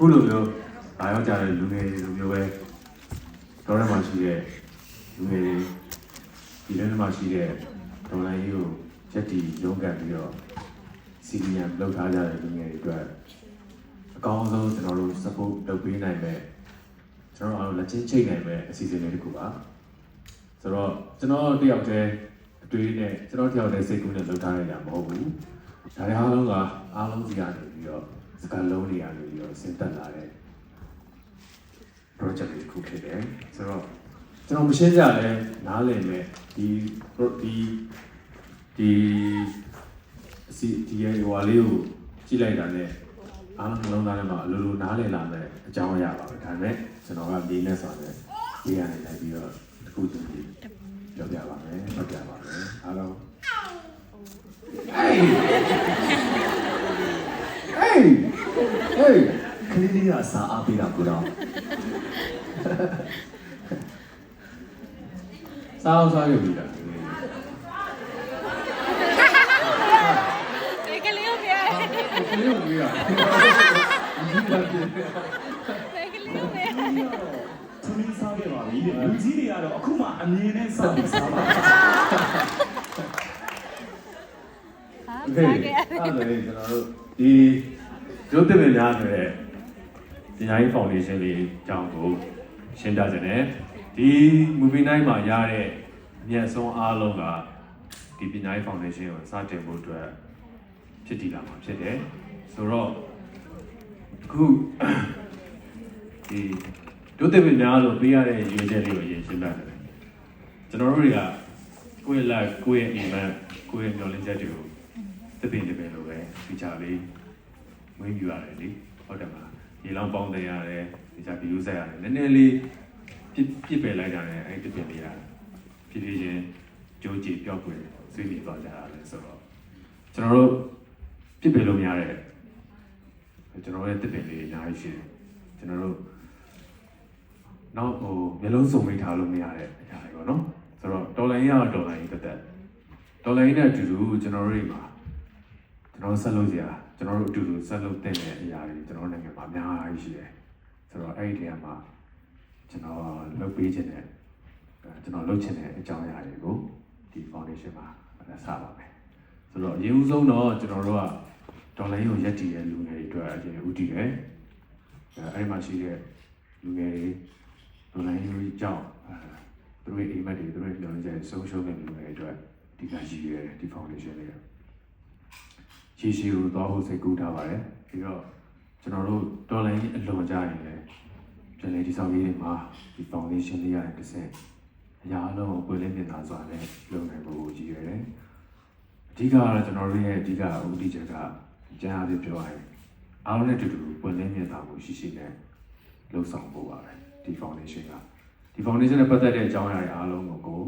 ခုလိုမျိုးလာရောက်ကြတဲ့လူငယ်တွေလိုမျိုးပဲတော်ရမှာရှိတဲ့လူငယ်တွေဒီထဲမှာရှိတဲ့ဒေါ်လာကြီးကိုချက်တီရုံးကန်ပြီးတော့စီနီယံလောက်ထားကြတဲ့လူငယ်တွေအတွက်အကောင်းဆုံးကျွန်တော်တို့ support လုပ်ပေးနိုင်မဲ့ကျွန်တော်တို့အားလုံးလက်ချင်းချိတ်နိုင်မဲ့အစီအစဉ်လေးတစ်ခုပါဆိုတော့ကျွန်တော်တယောက်တည်းအတွေးနဲ့ကျွန်တော်တယောက်တည်းစိတ်ကူးနဲ့လုပ်ထားရတာမဟုတ်ဘူးဒါတွေအားလုံးကအားလုံးစီကနေပြီးတော့ စကားလုံးတွေကနေပြီးတော့ဆင်းသက်လာတဲ့ project လေးတစ်ခုဖြစ်တယ်ဆိုတော့ကျွန်တော်မရှင်းကြလဲနားလည်မဲ့ဒီဒီဒီအစီဒီရဲ့ဟိုဟာလေးကိုကြည့်လိုက်တာနဲ့အားလုံးနှလုံးသားထဲမှာအလိုလိုနားလည်လာမဲ့အကြောင်းအရာပါပဲဒါပေမဲ့ကျွန်တော်ကဒီနဲ့ဆိုတယ်ဒီရနေလိုက်ပြီးတော့တစ်ခုချင်းပြီးပြောပြပါမယ်ပြောပြပါမယ်အားလုံးဟေး ဟေးကလေးလေးကစာအားပေးတာကိုတော့စာအောင်စာယူပြီလားကလေးကိုပြရကလေးကိုပြရကလေးကိုပြရသူမင်းစားခဲ့ပါပြီလူကြီးတွေကတော့အခုမှအမြင်နဲ့စားနေစားပါဟာစားခဲ့ရတယ်အဲ့ဒါလေကျွန်တော်တို့ဒီ ကျိုးတင်များဆိုတဲ့ပညာရေးဖောင်ဒေးရှင်းလေးအကြောင်းကိုရှင်းပြခြင်းနဲ့ဒီ movie night မှာရတဲ့အမြတ်ဆုံးအားလုံးကဒီပညာရေးဖောင်ဒေးရှင်းကိုစတင်ဖို့အတွက်ဖြစ်တည်လာမှာဖြစ်တယ်ဆိုတော့အခုဒီကျိုးတင်များလို့ပေးရတဲ့ရွေးချက်လေးကိုအရင်ရှင်းပြတယ်ကျွန်တော်တို့တွေကကိုယ့်ရဲ့ life ကိုယ့်ရဲ့ event ကိုယ့်ရဲ့မျှော်လင့်ချက်တွေကိုတပင်တပင်လိုပဲဒီချာလေး ဝင်းပြရတယ်လေဟုတ်တယ်မလားရေလောင်းပေါင်းတယ်ရတယ်ဒီချာဘီယူဆက်ရတယ်နည်းနည်းလေးပြစ်ပြစ်ပယ်လိုက်ကြတယ်အဲ့ဒီတပင်လေးရဖြည်းဖြည်းချင်းကြိုးကြည့်ပြောက်ွယ်ဆွေးနွေးသွားကြရတယ်ဆိုတော့ကျွန်တော်တို့ပြစ်ပယ်လို့မရတဲ့ကျွန်တော်ရဲ့တပင်လေးအများကြီးရှိတယ်ကျွန်တော်တို့နောက်ဟိုမျိုးလုံးစုံမိထားလို့မရတဲ့အရာတွေပေါ့နော်ဆိုတော့ဒေါ်လာရင်းကတော့ဒေါ်လာရင်းတက်တက်ဒေါ်လာရင်းနဲ့အတူတူကျွန်တော်တို့တွေမှာကျွန်တော်ဆက်လုပ်စရာ ကျွန်တော်တို့အတူတူဆက်လုပ်တဲ့အရာတွေကျွန်တော်နိုင်ငံမှာအများကြီးရှိတယ်ဆိုတော့အဲ့ဒီနေရာမှာကျွန်တော်လုပ်ပေးခြင်းနဲ့အဲကျွန်တော်လုပ်ချင်တဲ့အကြောင်းအရာတွေကိုဒီ foundation မှာဆက်ပါမယ်ဆိုတော့အရင်ဦးဆုံးတော့ကျွန်တော်တို့ကဒေါ်လာရုံရက်တည်တဲ့လူငယ်တွေအတွက်အရင်ဦးတည်တယ်အဲအဲ့ဒီမှာရှိတဲ့လူငယ်တွေဒေါ်လာရုံကြောင့်အဲသူတို့ရဲ့အိမ်မက်တွေသူတို့ရဲ့ပြောင်းလဲချက်ဆုံးရှုံးတဲ့လူငယ်တွေအတွက်ဒီကရှိရဲဒီ foundation လေး ရှေ့ရှေ့ကိုသွားဖို့စိတ်ကူးထားပါတယ်ပြီးတော့ကျွန်တော်တို့တော်လိုင်းအလွန်ကြရင်လည်းပြည်လေဒီဆောင်ရေးတွေမှာဒီ foundation လေးရတဲ့တစ်ဆင့်အရာအလုံးကိုပွင့်လင်းမြင်သာစွာနဲ့လုပ်နိုင်ဖို့ရည်ရွယ်တယ်အဓိကကတော့ကျွန်တော်တို့ရဲ့အဓိကဥတီချက်ကကျန်းအားဖြင့်ပြောရရင်အားလုံးနဲ့အတူတူပွင့်လင်းမြင်သာမှုရှိရှိနဲ့လှုပ်ဆောင်ဖို့ပါပဲဒီ foundation ကဒီ foundation နဲ့ပတ်သက်တဲ့အကြောင်းအရာတွေအားလုံးကိုကို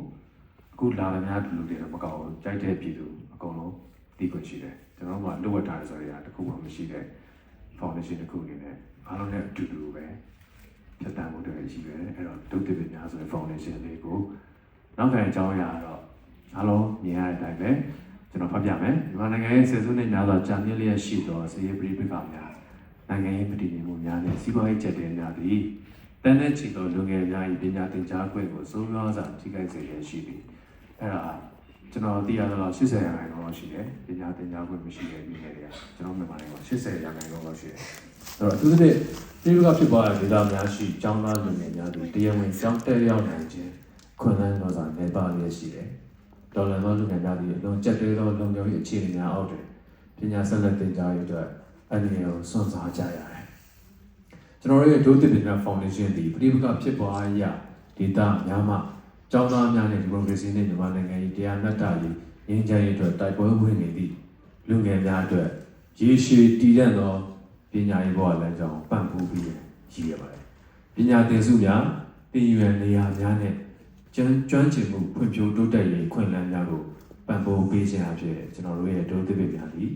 အခုလာတဲ့များလူတွေတော့မကောက်ဘူးကြိုက်တဲ့ပြည်သူအကုန်လုံး တည်ခွင့်ရှိတယ်ကျွန်တော်တို့ကလိုအပ်တာဆိုရတာတခုမှမရှိတဲ့ foundation တစ်ခုအနေနဲ့အားလုံးနဲ့အတူတူပဲဖြတ်တန်းမှုတွေရှိတယ်အဲ့တော့ဒုတိယပညာဆိုတဲ့ foundation လေးကိုနောက်ထပ်အကြောင်းအရာတော့အားလုံးမြင်ရတဲ့အတိုင်းပဲကျွန်တော်ဖတ်ပြမယ်မြန်မာနိုင်ငံရဲ့ဆယ်စုနှစ်များစွာကြာမြင့်လျက်ရှိသောစီးရေးပြည်ပကများနိုင်ငံရေးပြည်တည်မှုများနဲ့စီးပွားရေးချက်တွေများသည်တန်တဲ့ချီသောလူငယ်များ၏ပညာသင်ကြားခွင့်ကိုစိုးရွားစွာထိခိုက်စေရရှိသည်အဲ့ဒါ ကျွန်တော်သိရသလောက်80ရာခိုင်နှုန်းလောက်ရှိတယ်ပညာသင်ကြားခွင့်မရှိတဲ့ပြည်နယ်တွေကကျွန်တော်မြန်မာနိုင်ငံမှာ80ရာခိုင်နှုန်းလောက်ရှိတယ်အဲ့တော့အထူးသဖြင့်ပြည်ပကဖြစ်ပေါ်တဲ့ဒေသများရှိကျောင်းသားလူငယ်များတို့တရားဝင်ကျောင်းတက်ရောက်နိုင်ခြင်းခွင့်လန်းသောစာနေပါလျက်ရှိတယ်ဒေါ်လာသောလူငယ်များသည်အလွန်ကြက်တဲသောလုံခြုံရေးအခြေအနေများအောက်တွင်ပညာဆက်လက်သင်ကြားရေးအတွက်အနေနဲ့စွန့်စားကြရတယ်ကျွန်တော်တို့ရဲ့ဒုတိယပညာဖောင်ဒေးရှင်းသည်ပြည်ပကဖြစ်ပေါ်ရာဒေသများမှ ကျောင်းသားများနဲ့ဒီမိုကရေစီနဲ့မြန်မာနိုင်ငံ၏တရားမျှတရေးငြိမ်းချမ်းရေးအတွက်တိုက်ပွဲဝင်နေသည့်လူငယ်များအတွက်ရေရှည်တည်တဲ့သောပညာရေးဘောလမ်းကြောင်းပံ့ပိုးပြီးရည်ရပါတယ်။ပညာသင်စုများတင်ရွယ်နေရာများနဲ့ကျွမ်းကျွမ်းကျင်မှုဖွံ့ဖြိုးတိုးတက်ရေးခွင့်လန်းများကိုပံ့ပိုးပေးခြင်းအဖြစ်ကျွန်တော်တို့ရဲ့ဒုတိယများသည်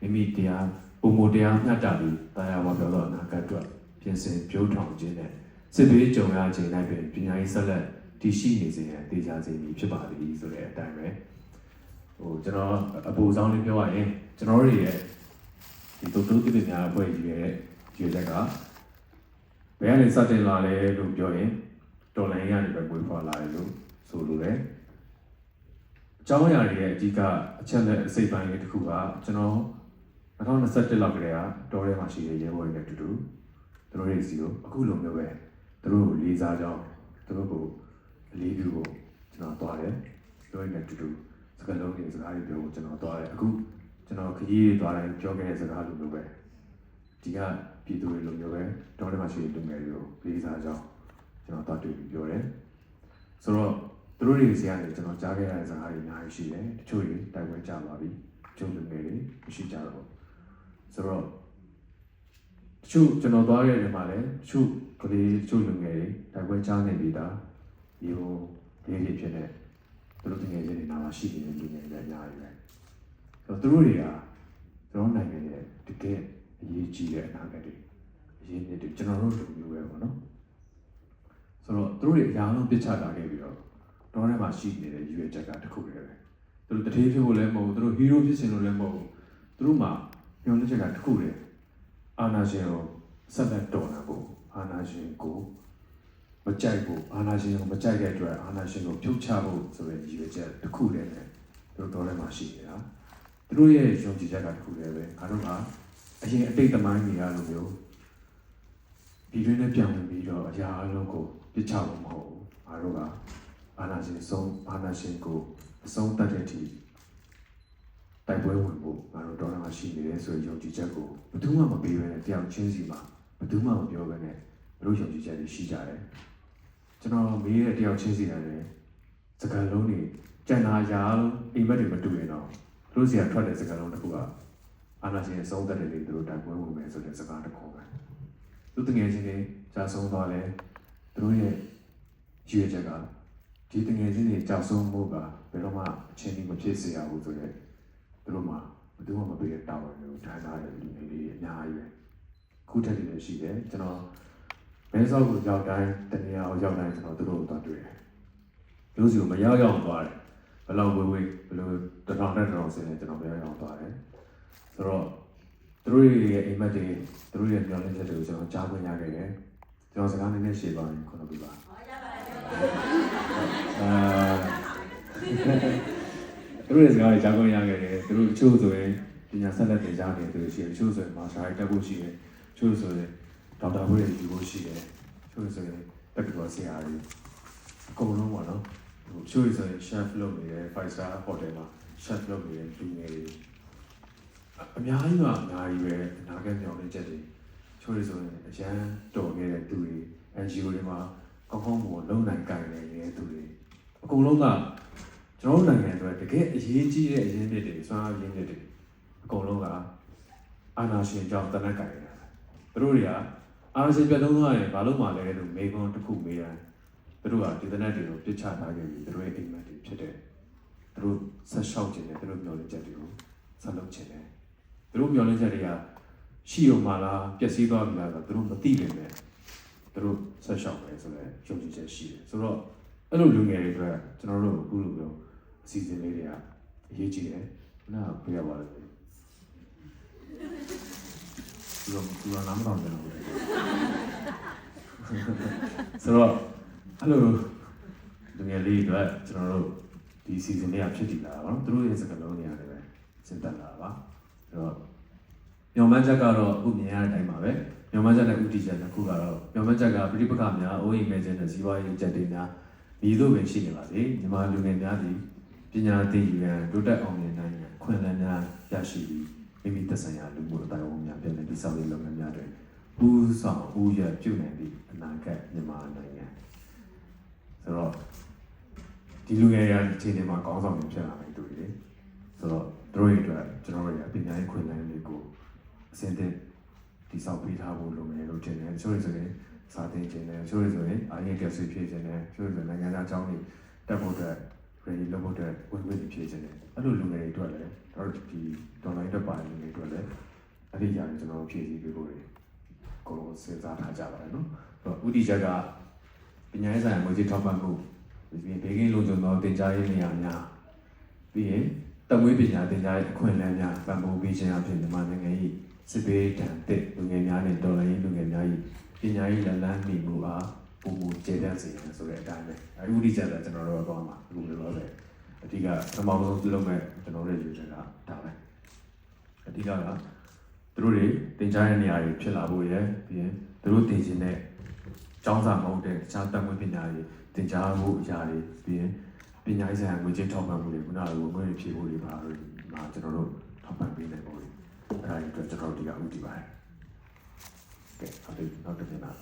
မိမိတရားပုံမတရားမျှတပြီးတရားဝါပြောသောအနာဂတ်အတွက်ပြင်ဆင်ပြိုးထောင်ခြင်းနဲ့စစ်ဘေးကြုံရခြင်း၌ပင်ပညာရေးဆက်လက် တည်ရှိနေစေရန်တေချာစေမည်ဖြစ်ပါသည်ဆိုတဲ့အတိုင်းပဲဟိုကျွန်တော်အပူဆောင်လေးပြောရရင်ကျွန်တော်တို့ရဲ့ဒီတိုတိုတိတိများအဖွဲ့ကြီးရဲ့ရရွေချက်ကဘယ်ကနေစတင်လာလဲလို့ပြောရင်တော်လိုင်းရနေပဲပွေးဖွာလာတယ်လို့ဆိုလိုတယ်အကြောင်းအရာတွေရဲ့အဓိကအချက်နဲ့အစိပ်ပိုင်းလေးတစ်ခုကကျွန်တော်2021လောက်ကလေးကတော်ထဲမှာရှိတဲ့ရဲဘော်တွေနဲ့အတူတူသူတို့ရဲ့စီကိုအခုလိုမျိုးပဲသူတို့ကိုလေးစားကြောင်းသူတို့ကို အလေးပြုဖို့ကျွန်တော်သွားတယ်သူတို့နဲ့အတူတူစကားလုံးတွေစကားတွေပြောဖို့ကျွန်တော်သွားတယ်အခုကျွန်တော်ခရီးတွေသွားတိုင်းပြောခဲ့တဲ့စကားလိုမျိုးပဲဒီကပြည်သူတွေလိုမျိုးပဲတော်ထဲမှာရှိတဲ့လူငယ်တွေကိုလေးစားကြောင်းကျွန်တော်သွားတွေ့ပြီးပြောတယ်ဆိုတော့သူတို့တွေစီကနေကျွန်တော်ကြားခဲ့ရတဲ့စကားတွေအများကြီးရှိတယ်တချို့တွေတိုက်ပွဲကြပါပြီတချို့လူငယ်တွေမရှိကြတော့ဘူးဆိုတော့တချို့ကျွန်တော်သွားခဲ့တယ်မှာလည်းတချို့ကလေးတချို့လူငယ်တွေတိုက်ပွဲကြားနေပြီးသား ဒီဟိုလေးလေးဖြစ်နေသူတို့တကယ်ချင်းနေနာမှာရှိနေတဲ့လူငယ်တွေလည်းအများကြီးပဲဆိုတော့သူတို့တွေကကျွန်တော်နိုင်ငံရဲ့တကယ်အရေးကြီးတဲ့အနာဂတ်တွေအရေးမြစ်တွေကျွန်တော်တို့လူမျိုးပဲပေါ့နော်ဆိုတော့သူတို့တွေအများဆုံးပြစ်ချတာခဲ့ပြီးတော့တော့ထဲမှာရှိနေတဲ့ရွေချက်ကတစ်ခုတည်းပဲသူတို့တတိဖြစ်ဖို့လည်းမဟုတ်ဘူးသူတို့ဟီးရိုးဖြစ်စင်လို့လည်းမဟုတ်ဘူးသူတို့မှာညွှန်ချက်ကတစ်ခုတည်းအာနာရှင်ကိုဆက်လက်တော်လာဖို့အာနာရှင်ကိုမ ကြိုက်ဖို့အာနာရှင်ကိုမကြိုက်တဲ့အတွက်အာနာရှင်ကိုဖြုတ်ချဖို့ဆိုတဲ့ရည်ရွယ်ချက်တစ်ခုတည်းနဲ့သူတို့တော်ထဲမှာရှိနေတာသူတို့ရဲ့ယုံကြည်ချက်ကတစ်ခုတည်းပဲငါတို့ကအရင်အတိတ်သမိုင်းတွေအားလိုမျိုးဒီတွင်းနဲ့ပြောင်းပြီးတော့အရာအလုံးကိုပြစ်ချဖို့မဟုတ်ဘူးငါတို့ကအာနာရှင်ဆုံးအာနာရှင်ကိုအဆုံးတတ်တဲ့အထိတိုက်ပွဲဝင်ဖို့ငါတို့တော်တော်မှရှိနေတယ်ဆိုရင်ယုံကြည်ချက်ကိုဘယ်သူမှမပေးဘဲနဲ့တယောက်ချင်းစီမှာဘယ်သူမှမပြောဘဲနဲ့ဘလို့ယုံကြည်ချက်တွေရှိကြတယ် ကျွန်တော်မေးတဲ့တယောက်ချင်းစီတယ်စကားလုံးတွေကြံနာရာလို့အိမ်မက်တွေမတူရင်တော့သူတို့စီကထွက်တဲ့စကားလုံးတစ်ခုကအာနာရှင်ရဲ့ဆုံးသက်တဲ့လေသူတို့တိုက်ပွဲဝင်မယ်ဆိုတဲ့စကားတစ်ခုပဲသူတငယ်ချင်းတွေကြာဆုံးသွားလဲသူတို့ရဲ့ရည်ရွယ်ချက်ကဒီတငယ်ချင်းတွေကြာဆုံးမှုကဘယ်တော့မှအချင်းကြီးမဖြစ်စေရဘူးဆိုတဲ့သူတို့မှာဘယ်သူမှမပေးတဲ့တာဝန်မျိုးထိုင်ထားတဲ့လူတွေလေးအများကြီးပဲခုထက်တည်းလည်းရှိတယ်ကျွန်တော် ဘဲဆောက်ကိုရောက်တိုင်းတနေရာကိုရောက်တိုင်းကျွန်တော်သူတို့ကိုသွားတွေ့တယ်လူစီကိုမရောက်ရောက်သွားတယ်ဘယ်လောက်ဝေးဝေးဘယ်လိုတထောင်နဲ့တထောင်စင်းနေကျွန်တော်မရောက်ရောက်သွားတယ်ဆိုတော့သူတို့ရဲ့အိမ်မက်တွေသူတို့ရဲ့မျှော်လင့်ချက်တွေကိုကျွန်တော်ကြားခွင့်ရခဲ့တယ်ကျွန်တော်စကားနည်းနည်းရှင်းသွားရင်ခုနကပြပါအာသူတို့ရဲ့စကားတွေကြားခွင့်ရခဲ့တယ်သူတို့တချို့ဆိုရင်ပညာဆက်လက်သင်ကြားနေတယ်သူတို့ရှိတယ်တချို့ဆိုရင်မာစတာတက်ဖို့ရှိတယ်တချို့ဆိုရင် ဒေါက်တာဘွဲ့တွေယူဖို့ရှိတယ်တချို့ဆိုရင်တက္ကသိုလ်ဆရာတွေအကုန်လုံးပေါ့နော်ဟိုတချို့ဆိုရင် chef လုပ်နေတယ် five star hotel မှာ chef လုပ်နေတယ်လူငယ်တွေအများကြီးကအများကြီးပဲအနာဂတ်မျှော်လင့်ချက်တွေတချို့ဆိုရင်အရန်တော်ခဲ့တဲ့သူတွေ NGO တွေမှာကောင်းကောင်းမွန်လုံနိုင်ကြနေတဲ့သူတွေအကုန်လုံးကကျွန်တော်တို့နိုင်ငံအတွက်တကယ်အရေးကြီးတဲ့အရင်းမြစ်တွေစွမ်းအားရင်းမြစ်တွေအကုန်လုံးကအာနာရှင်ကြောင့်တနက်ကင်နေတာသူတို့တွေက အာနာရှင်ပြတ်သုံးသွားရင်ဘာလို့မှလဲလို့မေခွန်းတစ်ခုမေးတယ်သူတို့ကဒီတနက်တွေကိုပြစ်ချထားခဲ့ပြီးသူတို့ရဲ့အိမ်မက်တွေဖြစ်တဲ့သူတို့ဆက်လျှောက်ခြင်းနဲ့သူတို့မျှော်လင့်ချက်တွေကိုဆက်လုပ်ခြင်းနဲ့သူတို့မျှော်လင့်ချက်တွေကရှိုံမှလားပျက်စီးသွားပြီလားဆိုတော့သူတို့မသိနိုင်ပဲသူတို့ဆက်လျှောက်ပဲဆိုတော့ယုံကြည်ချက်ရှိတယ်ဆိုတော့အဲ့လိုလူငယ်တွေအတွက်ကျွန်တော်တို့အခုလိုမျိုးအစီအစဉ်လေးတွေကအရေးကြီးတယ်။နားပြရပါလိမ့်မယ်။ ဒီလိုဒီလိုနားမတော်ကြတော့ဘူး။ဆိုတော့အဲ့လိုဒီငယ်လေးတွေကျွန်တော်တို့ဒီ season လေးကဖြစ်တည်လာတာပါနော်။သူတို့ရဲ့စကားလုံးတွေရတယ်ပဲစဉ်းသက်လာတာပါ။အဲ့တော့ညောင်မန်းချက်ကတော့အခုမြင်ရတဲ့အတိုင်းပါပဲ။ညောင်မန်းချက်နဲ့ဥတီချက်တစ်ခုကတော့ညောင်မန်းချက်ကပြိပခများအိုးအိမ်မဲခြင်းနဲ့ဇီဝရေးချက်တွေများဤသို့ပင်ရှိနေပါစေ။မြန်မာလူငယ်များသည်ပညာသင်ယူရန်တိုးတက်အောင်မြင်နိုင်ရန်ခွင့်လန်းများရရှိပြီး မိမိသက်ဆိုင်ရာလူမှုအတိုင်းအဝန်များပြည်내တည်ဆောက်ရေးလုပ်ငန်းများတွင်ပူးဆောင်ဦးရပြုနိုင်သည့်အနာဂတ်မြန်မာနိုင်ငံဆိုတော့ဒီလူငယ်ရအခြေအနေမှာကောင်းဆောင်တွေဖြစ်လာနိုင်တူတယ်ဆိုတော့တို့ရဲ့အတွက်ကျွန်တော်တို့ရပညာရေးခွင့်လန်းလေးကိုအစဉ်သင့်တည်ဆောက်ပေးထားဖို့လိုမယ်လို့ထင်တယ်ချို့တွေဆိုရင်စာသင်ခြင်းနဲ့ချို့တွေဆိုရင်အာရင်ကက်ဆွေးဖြစ်ခြင်းနဲ့ချို့တွေဆိုနိုင်ငံသားအကြောင်းတွေတက်ဖို့အတွက် ready လုပ်ဖို့အတွက်ဝင်ဝင်ဖြည့်ခြင်းတယ်အဲ့လိုလူငယ်တွေအတွက်လည်းတော့ဒီ online တက်ပါလူငယ်တွေအတွက်လည်းအဲ့ဒီຢာတွေကျွန်တော်ဖြည့်ဆည်းပေးဖို့တွေအကုန်လုံးစဉ်းစားထားကြပါတယ်နော်အဲ့တော့ဥတီချက်ကပညာရေးဆိုင်ရာငွေကြေးထောက်ပံ့မှုဒီဘေးကင်းလုံခြုံသောတင်ကြားရေးနေရာများပြီးရင်တမွေးပညာတင်ကြားရေးအခွင့်အလမ်းများပံ့ပိုးပေးခြင်းအဖြစ်မြန်မာနိုင်ငံ၏စစ်ဘေးတန်တဲ့လူငယ်များနဲ့တော်လိုင်းလူငယ်များကြီးပညာရေးလက်လန်းမိမှုအား ပုံမူကျေပြန့်စေတယ်ဆိုတဲ့အတိုင်းပဲအခုဒီချက်တော့ကျွန်တော်တို့တော့မှာအခုလိုတော့ပဲအဓိကပထမဆုံးပြုလုပ်မဲ့ကျွန်တော်တို့ရဲ့ရွေးချယ်ကဒါပဲအဓိကကသူတို့တွေတင်ကြားတဲ့နေရာတွေဖြစ်လာဖို့ရယ်ပြီးရင်သူတို့တင်ရှင်တဲ့ကျောင်းစာမဟုတ်တဲ့တခြားတတ်မှုပညာတွေတင်ကြားဖို့အရာတွေပြီးရင်ပညာရေးဆိုင်ရာငွေကြေးထောက်ပံ့မှုတွေခုနကလိုငွေဖြည့်ဖို့တွေပါလို့မှာကျွန်တော်တို့ထောက်ပံ့ပေးနိုင်ဖို့အဲ့ဒါတွေအတွက်ကျွန်တော်တို့ဒီကဥတည်ပါတယ်။ကဲနောက်တစ်နောက်တစ်ပြန်လာ